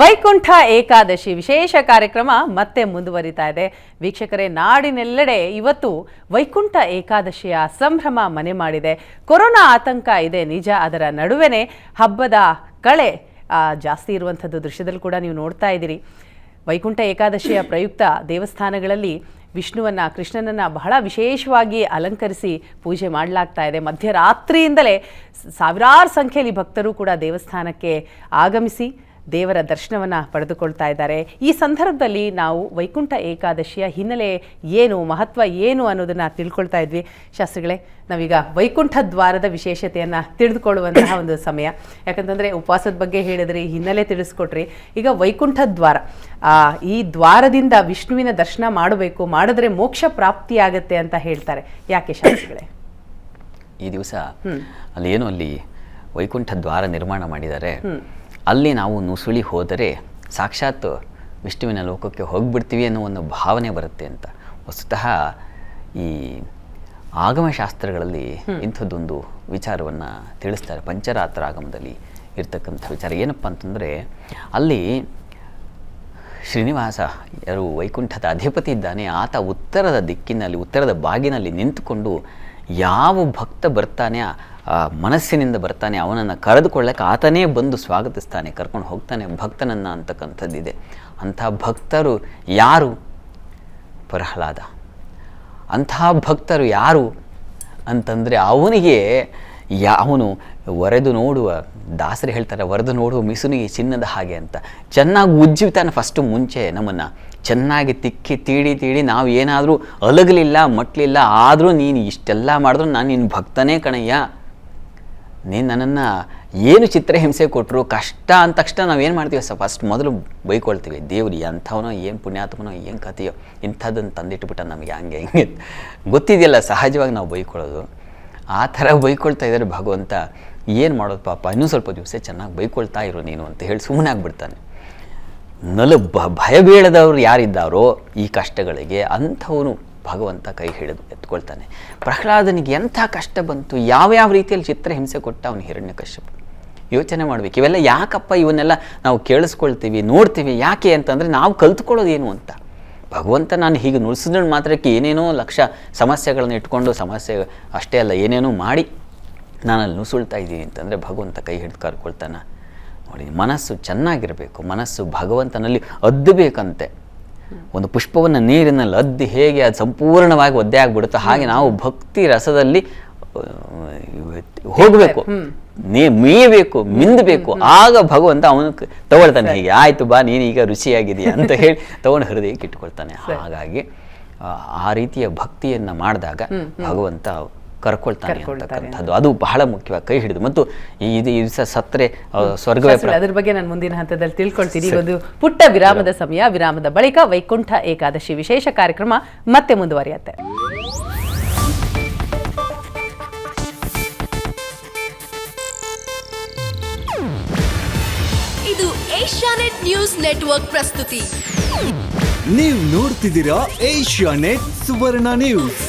ವೈಕುಂಠ ಏಕಾದಶಿ ವಿಶೇಷ ಕಾರ್ಯಕ್ರಮ ಮತ್ತೆ ಮುಂದುವರಿತಾ ಇದೆ. ವೀಕ್ಷಕರೇ, ನಾಡಿನೆಲ್ಲೆಡೆ ಇವತ್ತು ವೈಕುಂಠ ಏಕಾದಶಿಯ ಸಂಭ್ರಮ ಮನೆ ಮಾಡಿದೆ. ಕೊರೋನಾ ಆತಂಕ ಇದೆ ನಿಜ, ಅದರ ನಡುವೆನೇ ಹಬ್ಬದ ಕಳೆ ಜಾಸ್ತಿ ಇರುವಂಥದ್ದು ದೃಶ್ಯದಲ್ಲಿ ಕೂಡ ನೀವು ನೋಡ್ತಾ ಇದ್ದೀರಿ. ವೈಕುಂಠ ಏಕಾದಶಿಯ ಪ್ರಯುಕ್ತ ದೇವಸ್ಥಾನಗಳಲ್ಲಿ ವಿಷ್ಣುವನ್ನ, ಕೃಷ್ಣನನ್ನು ಬಹಳ ವಿಶೇಷವಾಗಿ ಅಲಂಕರಿಸಿ ಪೂಜೆ ಮಾಡಲಾಗ್ತಾ ಇದೆ. ಮಧ್ಯರಾತ್ರಿಯಿಂದಲೇ ಸಾವಿರಾರು ಸಂಖ್ಯೆಯಲ್ಲಿ ಭಕ್ತರು ಕೂಡ ದೇವಸ್ಥಾನಕ್ಕೆ ಆಗಮಿಸಿ ದೇವರ ದರ್ಶನವನ್ನು ಪಡೆದುಕೊಳ್ತಾ ಇದ್ದಾರೆ. ಈ ಸಂದರ್ಭದಲ್ಲಿ ನಾವು ವೈಕುಂಠ ಏಕಾದಶಿಯ ಹಿನ್ನೆಲೆ ಏನು ಮಹತ್ವ ಏನು ಅನ್ನೋದನ್ನು ತಿಳ್ಕೊಳ್ತಾ ಇದ್ವಿ. ಶಾಸ್ತ್ರಿಗಳೇ ನಾವೀಗ ವೈಕುಂಠ ದ್ವಾರದ ವಿಶೇಷತೆಯನ್ನು ತಿಳಿದುಕೊಳ್ಳುವಂತಹ ಒಂದು ಸಮಯ. ಯಾಕಂತಂದರೆ ಉಪವಾಸದ ಬಗ್ಗೆ ಹೇಳಿದ್ರಿ ಹಿನ್ನೆಲೆ ತಿಳಿಸ್ಕೊಟ್ರಿ. ಈಗ ವೈಕುಂಠ ದ್ವಾರ ಆ, ಈ ದ್ವಾರದಿಂದ ವಿಷ್ಣುವಿನ ದರ್ಶನ ಮಾಡಬೇಕು ಮಾಡಿದ್ರೆ ಮೋಕ್ಷ ಪ್ರಾಪ್ತಿಯಾಗತ್ತೆ ಅಂತ ಹೇಳ್ತಾರೆ. ಯಾಕೆ ಶಾಸ್ತ್ರಿಗಳೇ? ಈ ದಿವಸ ಅಲ್ಲಿ ಏನು ಅಲ್ಲಿ ವೈಕುಂಠ ದ್ವಾರ ನಿರ್ಮಾಣ ಮಾಡಿದ್ದಾರೆ. ಅಲ್ಲಿ ನಾವು ನುಸುಳಿ ಹೋದರೆ ಸಾಕ್ಷಾತ್ ವಿಷ್ಣುವಿನ ಲೋಕಕ್ಕೆ ಹೋಗಿಬಿಡ್ತೀವಿ ಅನ್ನೋ ಒಂದು ಭಾವನೆ ಬರುತ್ತೆ ಅಂತ. ವಸ್ತುತಃ ಈ ಆಗಮಶಾಸ್ತ್ರಗಳಲ್ಲಿ ಇಂಥದ್ದೊಂದು ವಿಚಾರವನ್ನು ತಿಳಿಸ್ತಾರೆ. ಪಂಚರಾತ್ರ ಆಗಮದಲ್ಲಿ ಇರ್ತಕ್ಕಂಥ ವಿಚಾರ. ಏನಪ್ಪ ಅಂತಂದರೆ ಅಲ್ಲಿ ಶ್ರೀನಿವಾಸ ಯಾರು ವೈಕುಂಠದ ಅಧಿಪತಿ ಇದ್ದಾನೆ ಆತ ಉತ್ತರದ ದಿಕ್ಕಿನಲ್ಲಿ ಉತ್ತರದ ಬಾಗಿನಲ್ಲಿ ನಿಂತುಕೊಂಡು ಯಾವ ಭಕ್ತ ಬರ್ತಾನೆ ಮನಸ್ಸಿನಿಂದ ಬರ್ತಾನೆ, ಅವನನ್ನು ಕರೆದುಕೊಳ್ಳಕ್ಕೆ ಆತನೇ ಬಂದು ಸ್ವಾಗತಿಸ್ತಾನೆ, ಕರ್ಕೊಂಡು ಹೋಗ್ತಾನೆ, ಭಕ್ತನನ್ನು ಅಂತಕ್ಕಂಥದ್ದಿದೆ. ಅಂಥ ಭಕ್ತರು ಯಾರು? ಪ್ರಹ್ಲಾದ. ಅಂಥ ಭಕ್ತರು ಯಾರು ಅಂತಂದರೆ ಅವನಿಗೆ ಯಾ, ಅವನು ಒರೆದು ನೋಡುವ, ದಾಸರು ಹೇಳ್ತಾರೆ ಒರೆದು ನೋಡುವ ಮಿಸುನಿಗೆ ಚಿನ್ನದ ಹಾಗೆ ಅಂತ. ಚೆನ್ನಾಗಿ ಉಜ್ಜಿತಾನೆ ಫಸ್ಟು ಮುಂಚೆ ನಮ್ಮನ್ನು. ಚೆನ್ನಾಗಿ ತಿಕ್ಕಿ, ತೀಡಿ ತೀಡಿ, ನಾವು ಏನಾದರೂ ಅಲಗಲಿಲ್ಲ, ಮಟ್ಲಿಲ್ಲ, ಆದರೂ ನೀನು ಇಷ್ಟೆಲ್ಲ ಮಾಡಿದ್ರು ನಾನು ನಿನ್ನ ಭಕ್ತನೇ ಕಣಯ್ಯ. ನೀನು ನನ್ನನ್ನು ಏನು ಚಿತ್ರಹಿಂಸೆ ಕೊಟ್ಟರು ಕಷ್ಟ ಅಂದ ತಕ್ಷಣ ನಾವು ಏನು ಮಾಡ್ತೀವಿ ಸರ್? ಫಸ್ಟ್ ಮೊದಲು ಬೈಕೊಳ್ತೀವಿ, ದೇವ್ರು ಅಂಥವನೋ ಏನು ಪುಣ್ಯಾತ್ಮನೋ, ಏನು ಕಥೆಯೋ ಇಂಥದ್ದನ್ನು ತಂದಿಟ್ಬಿಟ್ಟ ನಮಗೆ ಹಂಗೆ ಹಿಂಗೆ ಗೊತ್ತಿದೆಯಲ್ಲ ಸಹಜವಾಗಿ ನಾವು ಬೈಕೊಳ್ಳೋದು. ಆ ಥರ ಬೈಕೊಳ್ತಾ ಇದ್ದಾರೆ ಭಗವಂತ. ಏನು ಮಾಡೋದು ಪಾಪ? ಇನ್ನೂ ಸ್ವಲ್ಪ ದಿವಸ ಚೆನ್ನಾಗಿ ಬೈಕೊಳ್ತಾ ಇರು ನೀನು ಅಂತ ಹೇಳಿ ಸುಮ್ಮನೆ ಆಗ್ಬಿಡ್ತಾನೆ. ನಲು ಭಯ ಬೀಳದವ್ರು ಯಾರಿದ್ದಾರೋ ಈ ಕಷ್ಟಗಳಿಗೆ ಅಂಥವನು ಭಗವಂತ ಕೈ ಹಿಡಿದು ಎತ್ಕೊಳ್ತಾನೆ. ಪ್ರಹ್ಲಾದನಿಗೆ ಎಂಥ ಕಷ್ಟ ಬಂತು? ಯಾವ್ಯಾವ ರೀತಿಯಲ್ಲಿ ಚಿತ್ರ ಹಿಂಸೆ ಕೊಟ್ಟ ಅವನು ಹಿರಣ್ಯ ಯೋಚನೆ ಮಾಡಬೇಕು. ಇವೆಲ್ಲ ಯಾಕಪ್ಪ ಇವನ್ನೆಲ್ಲ ನಾವು ಕೇಳಿಸ್ಕೊಳ್ತೀವಿ, ನೋಡ್ತೀವಿ? ಯಾಕೆ ಅಂತಂದರೆ ನಾವು ಕಲ್ತ್ಕೊಳ್ಳೋದೇನು ಅಂತ. ಭಗವಂತ ನಾನು ಹೀಗೆ ನುಡಿಸಿದ್ರೆ ಮಾತ್ರಕ್ಕೆ ಏನೇನೋ ಲಕ್ಷ ಸಮಸ್ಯೆಗಳನ್ನು ಇಟ್ಕೊಂಡು ಸಮಸ್ಯೆ ಅಷ್ಟೇ ಅಲ್ಲ, ಏನೇನೋ ಮಾಡಿ ನಾನಲ್ಲಿ ನುಸುಳ್ತಾ ಇದ್ದೀನಿ ಅಂತಂದರೆ ಭಗವಂತ ಕೈ ಹಿಡಿದು ಕರ್ಕೊಳ್ತಾನೆ. ನೋಡಿ, ಮನಸ್ಸು ಚೆನ್ನಾಗಿರಬೇಕು. ಮನಸ್ಸು ಭಗವಂತನಲ್ಲಿ ಅದ್ದಬೇಕಂತೆ. ಒಂದು ಪುಷ್ಪವನ್ನು ನೀರಿನಲ್ಲಿ ಅದ್ದಿ ಹೇಗೆ ಅದು ಸಂಪೂರ್ಣವಾಗಿ ಒದ್ದೆ ಆಗ್ಬಿಡುತ್ತೋ ಹಾಗೆ ನಾವು ಭಕ್ತಿ ರಸದಲ್ಲಿ ಹೋಗಬೇಕು. ನೀ ಮೀಯಬೇಕು ಮಿಂದಬೇಕು. ಆಗ ಭಗವಂತ ಅವನು ತಗೊಳ್ತಾನೆ ಹೀಗೆ ಆಯಿತು ಬಾ ನೀನು ಈಗ ರುಚಿಯಾಗಿದೆಯಾ ಅಂತ ಹೇಳಿ ತಗೊಂಡು ಹೃದಯಕ್ಕೆ ಇಟ್ಕೊಳ್ತಾನೆ. ಹಾಗಾಗಿ ಆ ರೀತಿಯ ಭಕ್ತಿಯನ್ನ ಮಾಡಿದಾಗ ಭಗವಂತ ಕರ್ಕೊಳ್ತಾನೆ ಕರ್ಕೊಳ್ತಾರೆ. ಅಂತಕ್ಕಂಥದ್ದು. ಅದು ಬಹಳ ಮುಖ್ಯವಾಗಿ ಕೈ ಹಿಡಿದು. ಮತ್ತು ಈ ಇದು ಈ ದಿವಸ ಸತ್ರೆ ಸ್ವರ್ಗವೇ ಅದ್ರ ಬಗ್ಗೆ ನಾನು ಮುಂದಿನ ಹಂತದಲ್ಲಿ ತಿಳ್ಕೊಳ್ತೀನಿ. ಒಂದು ಪುಟ್ಟ ವಿರಾಮದ ಸಮಯ. ವಿರಾಮದ ಬಳಿಕ ವೈಕುಂಠ ಏಕಾದಶಿ ವಿಶೇಷ ಕಾರ್ಯಕ್ರಮ ಮತ್ತೆ ಮುಂದುವರಿಯುತ್ತೆ. ಇದು ಏಷ್ಯಾನೆಟ್ ನ್ಯೂಸ್ ನೆಟ್ವರ್ಕ್ ಪ್ರಸ್ತುತಿ. ನೀವು ನೋಡ್ತಿದ್ದೀರಾ ಏಷ್ಯಾ ನೆಟ್ ಸುವರ್ಣ ನ್ಯೂಸ್.